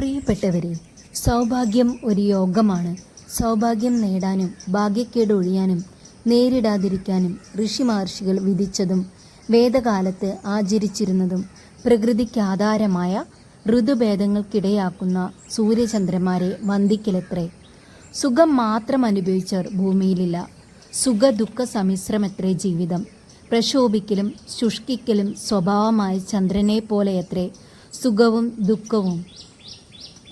പ്രിയപ്പെട്ടവരെ സൗഭാഗ്യം ഒരു യോഗമാണ്. സൗഭാഗ്യം നേടാനും ഭാഗ്യക്കേട് ഒഴിയാനും നേരിടാതിരിക്കാനും ഋഷി മഹർഷികൾ വിധിച്ചതും വേദകാലത്ത് ആചരിച്ചിരുന്നതും പ്രകൃതിക്കാധാരമായ ഋതുഭേദങ്ങൾക്കിടയാക്കുന്ന സൂര്യചന്ദ്രന്മാരെ വന്ദിക്കലത്രേ. സുഖം മാത്രം അനുഭവിച്ചവർ ഭൂമിയിലില്ല. സുഖ ദുഃഖ സമ്മിശ്രമത്രേ ജീവിതം. പ്രക്ഷോഭിക്കലും ശുഷ്കിക്കലും സ്വഭാവമായ ചന്ദ്രനെ പോലെയത്രേ. സുഖവും ദുഃഖവും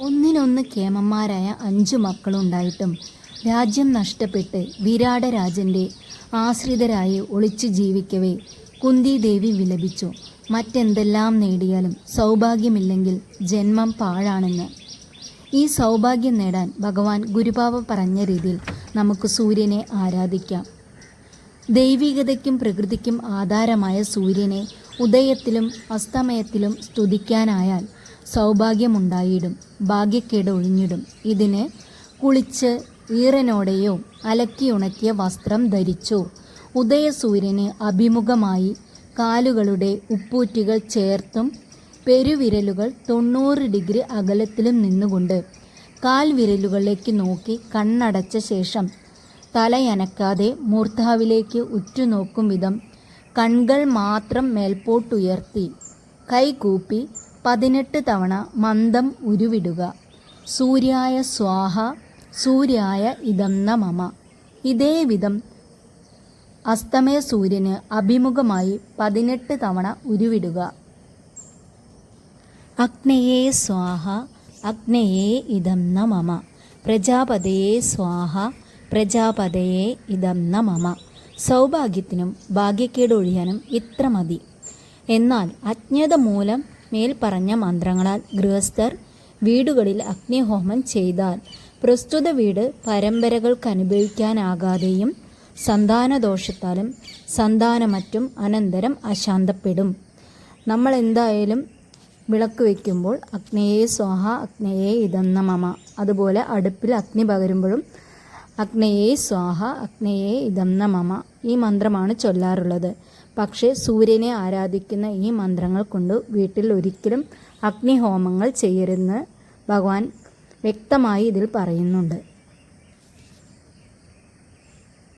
ഒന്നിനൊന്ന് കേമന്മാരായ അഞ്ചു മക്കളുണ്ടായിട്ടും രാജ്യം നഷ്ടപ്പെട്ട് വിരാടരാജന്റെ ആശ്രിതരായി ഒളിച്ചു ജീവിക്കവേ കുന്തിദേവി വിലപിച്ചു. മറ്റെന്തെല്ലാം നേടിയാലും സൗഭാഗ്യമില്ലെങ്കിൽ ജന്മം പാഴാണെന്ന്. ഈ സൗഭാഗ്യം നേടാൻ ഭഗവാൻ ഗുരുഭാവ പറഞ്ഞ രീതിയിൽ നമുക്ക് സൂര്യനെ ആരാധിക്കാം. ദൈവികതയ്ക്കും പ്രകൃതിക്കും ആധാരമായ സൂര്യനെ ഉദയത്തിലും അസ്തമയത്തിലും സ്തുതിക്കാനായാൽ സൗഭാഗ്യമുണ്ടായിടും. ഭാഗ്യക്കേട് ഒഴിഞ്ഞിടും. ഇതിന് കുളിച്ച് ഈറനോടെയോ അലക്കിയുണക്കിയ വസ്ത്രം ധരിച്ചോ. ഉദയസൂര്യന് അഭിമുഖമായി കാലുകളുടെ ഉപ്പൂറ്റുകൾ ചേർത്തും പെരുവിരലുകൾ തൊണ്ണൂറ് ഡിഗ്രി അകലത്തിലും നിന്നുകൊണ്ട് കാൽവിരലുകളിലേക്ക് നോക്കി കണ്ണടച്ച ശേഷം തലയനക്കാതെ മൂർധാവിലേക്ക് ഉറ്റുനോക്കും വിധം കൺകൾ മാത്രം മേൽപോട്ടുയർത്തി. കൈകൂപ്പി പതിനെട്ട് തവണ മന്ദം ഉരുവിടുക. സൂര്യായ സ്വാഹ സൂര്യായ ഇതം മമ ഇതേ വിധം അസ്തമയ സൂര്യന് അഭിമുഖമായി പതിനെട്ട് തവണ ഉരുവിടുക. അഗ്നയേ സ്വാഹ അഗ്നയേ ഇതം ന മമ പ്രജാപതയേ സ്വാഹ പ്രജാപതയെ ഇതം ന മമ സൗഭാഗ്യത്തിനും ഭാഗ്യക്കേട് ഒഴിയാനും ഇത്ര മതി. എന്നാൽ അജ്ഞത മൂലം മേൽപ്പറഞ്ഞ മന്ത്രങ്ങളാൽ ഗൃഹസ്ഥർ വീടുകളിൽ അഗ്നിഹോമം ചെയ്താൽ പ്രസ്തുത വീട് പരമ്പരകൾക്ക് അനുഭവിക്കാനാകാതെയും സന്താനദോഷത്താലും സന്താനമറ്റും അനന്തരം അശാന്തപ്പെടും. നമ്മൾ എന്തായാലും വിളക്ക് വയ്ക്കുമ്പോൾ അഗ്നയെ സ്വാഹ അഗ്നയെ ഇതെന്ന മമ അതുപോലെ അടുപ്പിൽ അഗ്നി പകരുമ്പോഴും അഗ്നയെ സ്വാഹ അഗ്നയെ ഇതെന്ന മമ ഈ മന്ത്രമാണ് ചൊല്ലാറുള്ളത്. പക്ഷേ സൂര്യനെ ആരാധിക്കുന്ന ഈ മന്ത്രങ്ങൾ കൊണ്ട് വീട്ടിൽ ഒരിക്കലും അഗ്നിഹോമങ്ങൾ ചെയ്യരുതെന്ന് ഭഗവാൻ വ്യക്തമായി ഇതിൽ പറയുന്നുണ്ട്.